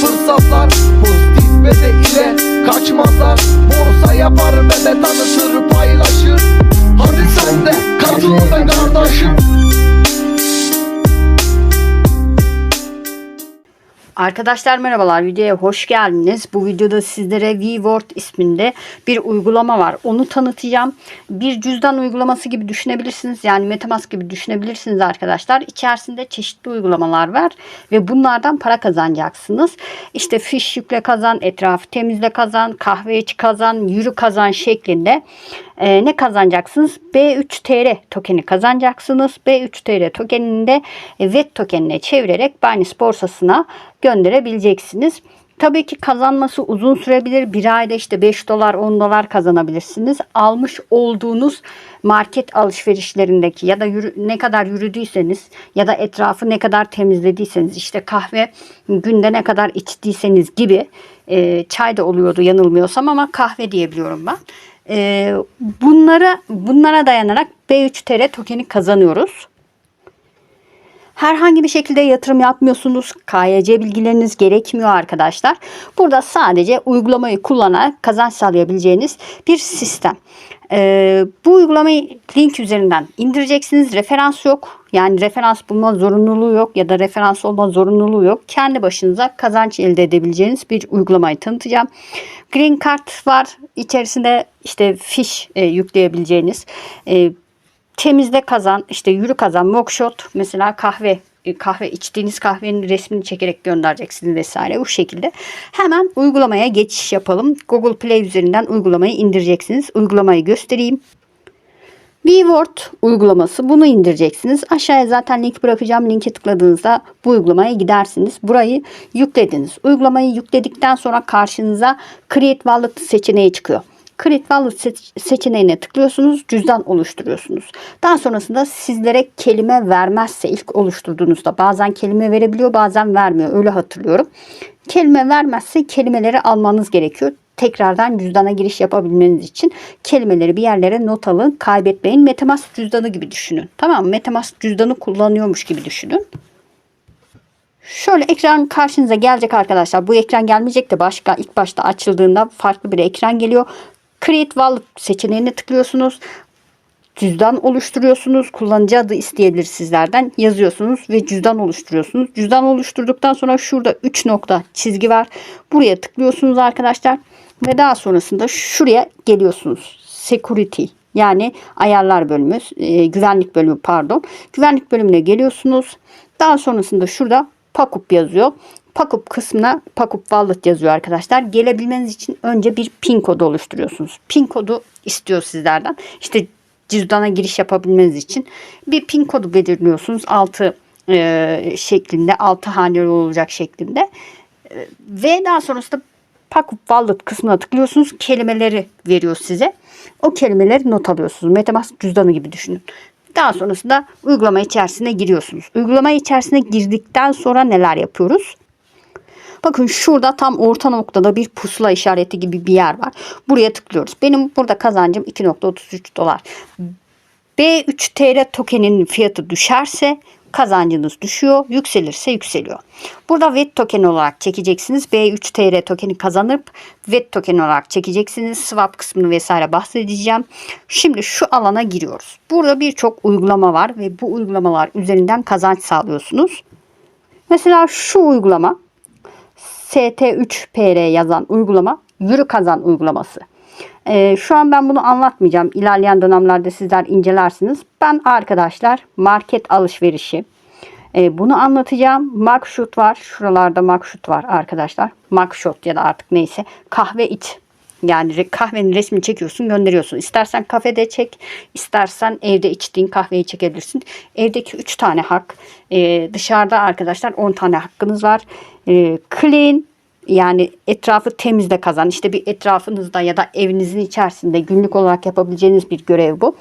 fırsatlar Pozitif beze ile kaçmazlar. Borsa yapar ve de tanıtır paylaşır. Hadi sen de katıl be kardeşim Arkadaşlar merhabalar videoya hoş geldiniz. Bu videoda sizlere VWord isminde bir uygulama var. Onu tanıtacağım. Bir cüzdan uygulaması gibi düşünebilirsiniz. Yani Metamask gibi düşünebilirsiniz arkadaşlar. İçerisinde çeşitli uygulamalar var ve bunlardan para kazanacaksınız. İşte fiş yükle kazan, etrafı temizle kazan, kahve iç kazan, yürü kazan şeklinde e, ne kazanacaksınız? B3TR tokeni kazanacaksınız. B3TR tokenini de VET tokenine çevirerek Binance borsasına gönderebileceksiniz. Tabii ki kazanması uzun sürebilir. Bir ayda işte 5 dolar 10 dolar kazanabilirsiniz. Almış olduğunuz market alışverişlerindeki ya da yürü, ne kadar yürüdüyseniz ya da etrafı ne kadar temizlediyseniz işte kahve günde ne kadar içtiyseniz gibi e, çay da oluyordu yanılmıyorsam ama kahve diyebiliyorum ben. E, bunlara bunlara dayanarak B3TR tokeni kazanıyoruz. Herhangi bir şekilde yatırım yapmıyorsunuz. KYC bilgileriniz gerekmiyor arkadaşlar. Burada sadece uygulamayı kullanarak kazanç sağlayabileceğiniz bir sistem. Ee, bu uygulamayı link üzerinden indireceksiniz. Referans yok. Yani referans bulma zorunluluğu yok ya da referans olma zorunluluğu yok. Kendi başınıza kazanç elde edebileceğiniz bir uygulamayı tanıtacağım. Green Card var. İçerisinde işte fiş e, yükleyebileceğiniz e, temizle kazan, işte yürü kazan, mockshot mesela kahve e, kahve içtiğiniz kahvenin resmini çekerek göndereceksiniz vesaire bu şekilde. Hemen uygulamaya geçiş yapalım. Google Play üzerinden uygulamayı indireceksiniz. Uygulamayı göstereyim. VWord uygulaması bunu indireceksiniz. Aşağıya zaten link bırakacağım. Linke tıkladığınızda bu uygulamaya gidersiniz. Burayı yüklediniz. Uygulamayı yükledikten sonra karşınıza Create Wallet seçeneği çıkıyor. Create Wallet seçeneğine tıklıyorsunuz. Cüzdan oluşturuyorsunuz. Daha sonrasında sizlere kelime vermezse ilk oluşturduğunuzda bazen kelime verebiliyor bazen vermiyor. Öyle hatırlıyorum. Kelime vermezse kelimeleri almanız gerekiyor tekrardan cüzdana giriş yapabilmeniz için kelimeleri bir yerlere not alın. Kaybetmeyin. Metamask cüzdanı gibi düşünün. Tamam mı? Metamask cüzdanı kullanıyormuş gibi düşünün. Şöyle ekran karşınıza gelecek arkadaşlar. Bu ekran gelmeyecek de başka ilk başta açıldığında farklı bir ekran geliyor. Create Wallet seçeneğine tıklıyorsunuz. Cüzdan oluşturuyorsunuz. Kullanıcı adı isteyebilir sizlerden. Yazıyorsunuz ve cüzdan oluşturuyorsunuz. Cüzdan oluşturduktan sonra şurada 3 nokta çizgi var. Buraya tıklıyorsunuz arkadaşlar. Ve daha sonrasında şuraya geliyorsunuz. Security yani ayarlar bölümü, e, güvenlik bölümü pardon. Güvenlik bölümüne geliyorsunuz. Daha sonrasında şurada Pakup yazıyor. Pakup kısmına Pakup Wallet yazıyor arkadaşlar. Gelebilmeniz için önce bir pin kodu oluşturuyorsunuz. Pin kodu istiyor sizlerden. İşte cüzdana giriş yapabilmeniz için bir pin kodu belirliyorsunuz. 6 e, şeklinde, 6 haneli olacak şeklinde. E, ve daha sonrasında Pakup Wallet kısmına tıklıyorsunuz. Kelimeleri veriyor size. O kelimeleri not alıyorsunuz. Metamask cüzdanı gibi düşünün. Daha sonrasında uygulama içerisine giriyorsunuz. Uygulama içerisine girdikten sonra neler yapıyoruz? Bakın şurada tam orta noktada bir pusula işareti gibi bir yer var. Buraya tıklıyoruz. Benim burada kazancım 2.33 dolar. B3 TL tokenin fiyatı düşerse kazancınız düşüyor. Yükselirse yükseliyor. Burada VET token olarak çekeceksiniz. B3 TR tokeni kazanıp VET token olarak çekeceksiniz. Swap kısmını vesaire bahsedeceğim. Şimdi şu alana giriyoruz. Burada birçok uygulama var ve bu uygulamalar üzerinden kazanç sağlıyorsunuz. Mesela şu uygulama ST3PR yazan uygulama yürü kazan uygulaması. Ee, şu an ben bunu anlatmayacağım. İlerleyen dönemlerde sizler incelersiniz. Ben arkadaşlar market alışverişi e, bunu anlatacağım. Makşut var. Şuralarda makşut var arkadaşlar. Makşut ya da artık neyse. Kahve iç. Yani kahvenin resmini çekiyorsun gönderiyorsun. İstersen kafede çek. istersen evde içtiğin kahveyi çekebilirsin. Evdeki 3 tane hak. E, dışarıda arkadaşlar 10 tane hakkınız var. E, clean yani etrafı temizle kazan. İşte bir etrafınızda ya da evinizin içerisinde günlük olarak yapabileceğiniz bir görev bu.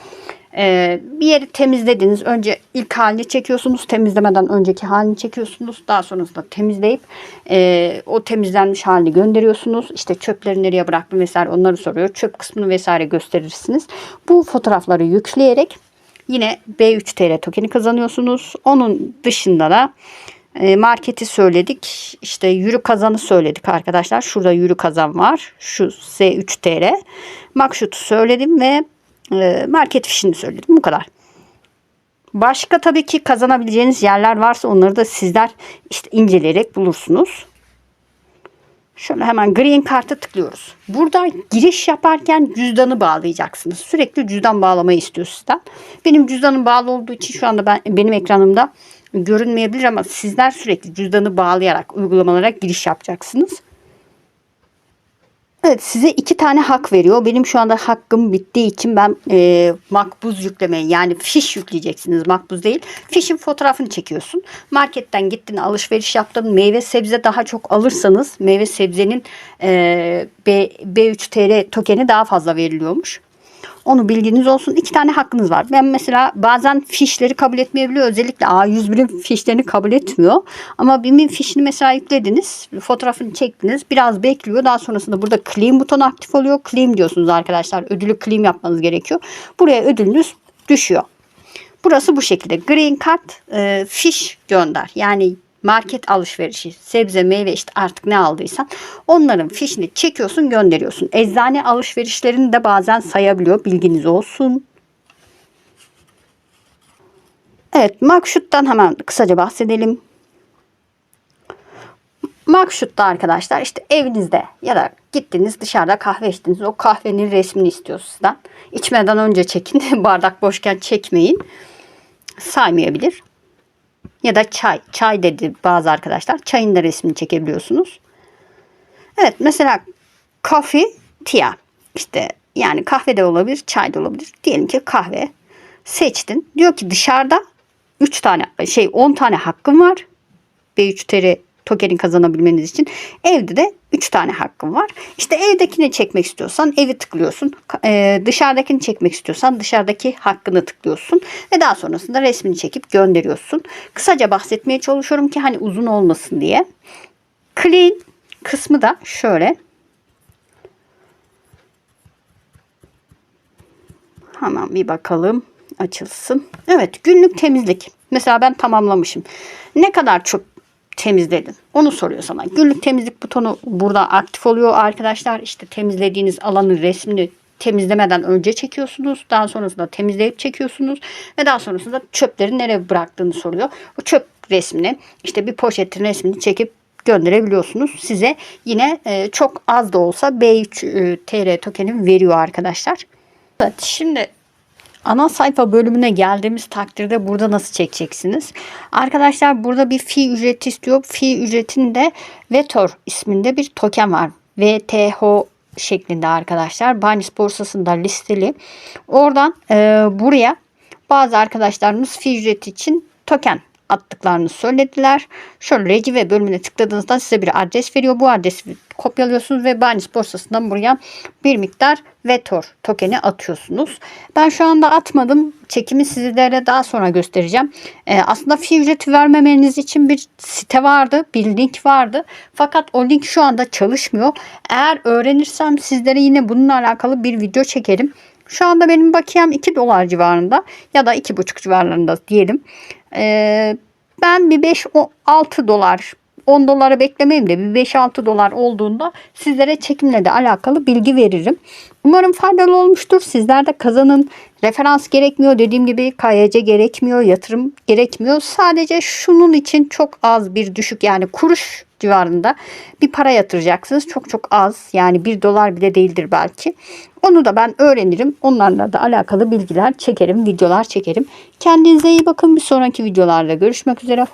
Ee, bir yeri temizlediniz. Önce ilk halini çekiyorsunuz. Temizlemeden önceki halini çekiyorsunuz. Daha sonrasında temizleyip e, o temizlenmiş halini gönderiyorsunuz. İşte çöpleri nereye bıraktım vesaire onları soruyor. Çöp kısmını vesaire gösterirsiniz. Bu fotoğrafları yükleyerek yine B3 TL tokeni kazanıyorsunuz. Onun dışında da E, marketi söyledik. İşte yürü kazanı söyledik arkadaşlar. Şurada yürü kazan var. Şu S3 TR. Makşut'u söyledim ve e, market fişini söyledim. Bu kadar. Başka tabii ki kazanabileceğiniz yerler varsa onları da sizler işte inceleyerek bulursunuz. Şöyle hemen green kart'a tıklıyoruz. Burada giriş yaparken cüzdanı bağlayacaksınız. Sürekli cüzdan bağlamayı istiyor sizden. Benim cüzdanım bağlı olduğu için şu anda ben benim ekranımda görünmeyebilir ama sizler sürekli cüzdanı bağlayarak uygulamalara giriş yapacaksınız. Evet size iki tane hak veriyor. Benim şu anda hakkım bittiği için ben e, makbuz yüklemeyi yani fiş yükleyeceksiniz makbuz değil. Fişin fotoğrafını çekiyorsun. Marketten gittin alışveriş yaptın meyve sebze daha çok alırsanız meyve sebzenin e, B, B3 TL tokeni daha fazla veriliyormuş. Onu bilginiz olsun. İki tane hakkınız var. Ben mesela bazen fişleri kabul etmeyebiliyor. Özellikle A101'in fişlerini kabul etmiyor. Ama BİM'in fişini mesela yüklediniz. Fotoğrafını çektiniz. Biraz bekliyor. Daha sonrasında burada claim butonu aktif oluyor. Claim diyorsunuz arkadaşlar. Ödülü claim yapmanız gerekiyor. Buraya ödülünüz düşüyor. Burası bu şekilde. Green Card e, fiş gönder. Yani market alışverişi, sebze, meyve işte artık ne aldıysan onların fişini çekiyorsun, gönderiyorsun. Eczane alışverişlerini de bazen sayabiliyor. Bilginiz olsun. Evet, Makşut'tan hemen kısaca bahsedelim. Makşut'ta arkadaşlar işte evinizde ya da gittiniz dışarıda kahve içtiniz. O kahvenin resmini istiyor sizden. İçmeden önce çekin. Bardak boşken çekmeyin. Saymayabilir. Ya da çay. Çay dedi bazı arkadaşlar. Çayın da resmini çekebiliyorsunuz. Evet mesela coffee tea. İşte yani kahve de olabilir, çay da olabilir. Diyelim ki kahve seçtin. Diyor ki dışarıda 3 tane şey 10 tane hakkın var. B3 TR tokeni kazanabilmeniz için. Evde de 3 tane hakkın var. İşte evdekini çekmek istiyorsan evi tıklıyorsun. Ee, dışarıdakini çekmek istiyorsan dışarıdaki hakkını tıklıyorsun. Ve daha sonrasında resmini çekip gönderiyorsun. Kısaca bahsetmeye çalışıyorum ki hani uzun olmasın diye. Clean kısmı da şöyle. Hemen bir bakalım açılsın. Evet günlük temizlik. Mesela ben tamamlamışım. Ne kadar çok temizledin? Onu soruyor sana. Günlük temizlik butonu burada aktif oluyor arkadaşlar. İşte temizlediğiniz alanın resmini temizlemeden önce çekiyorsunuz. Daha sonrasında temizleyip çekiyorsunuz. Ve daha sonrasında çöpleri nereye bıraktığını soruyor. O çöp resmini işte bir poşetin resmini çekip gönderebiliyorsunuz. Size yine e, çok az da olsa B3 e, TR tokeni veriyor arkadaşlar. Evet şimdi Ana sayfa bölümüne geldiğimiz takdirde burada nasıl çekeceksiniz? Arkadaşlar burada bir fi ücreti istiyor. Fi ücretinde Vetor isminde bir token var. VTH şeklinde arkadaşlar. Binance borsasında listeli. Oradan e, buraya bazı arkadaşlarımız fi ücreti için token attıklarını söylediler. Şöyle Recive bölümüne tıkladığınızda size bir adres veriyor. Bu adresi kopyalıyorsunuz ve Binance borsasından buraya bir miktar Vetor tokeni atıyorsunuz. Ben şu anda atmadım. Çekimi sizlere daha sonra göstereceğim. Ee, aslında fi ücreti vermemeniz için bir site vardı. Bir link vardı. Fakat o link şu anda çalışmıyor. Eğer öğrenirsem sizlere yine bununla alakalı bir video çekerim. Şu anda benim bakiyem 2 dolar civarında ya da 2,5 civarlarında diyelim. Ee, ben bir 5-6 dolar 10 dolara beklemeyeyim de bir 5-6 dolar olduğunda sizlere çekimle de alakalı bilgi veririm. Umarım faydalı olmuştur. Sizler de kazanın. Referans gerekmiyor. Dediğim gibi KYC gerekmiyor. Yatırım gerekmiyor. Sadece şunun için çok az bir düşük yani kuruş civarında bir para yatıracaksınız. Çok çok az yani 1 dolar bile değildir belki. Onu da ben öğrenirim. Onlarla da alakalı bilgiler çekerim, videolar çekerim. Kendinize iyi bakın. Bir sonraki videolarda görüşmek üzere.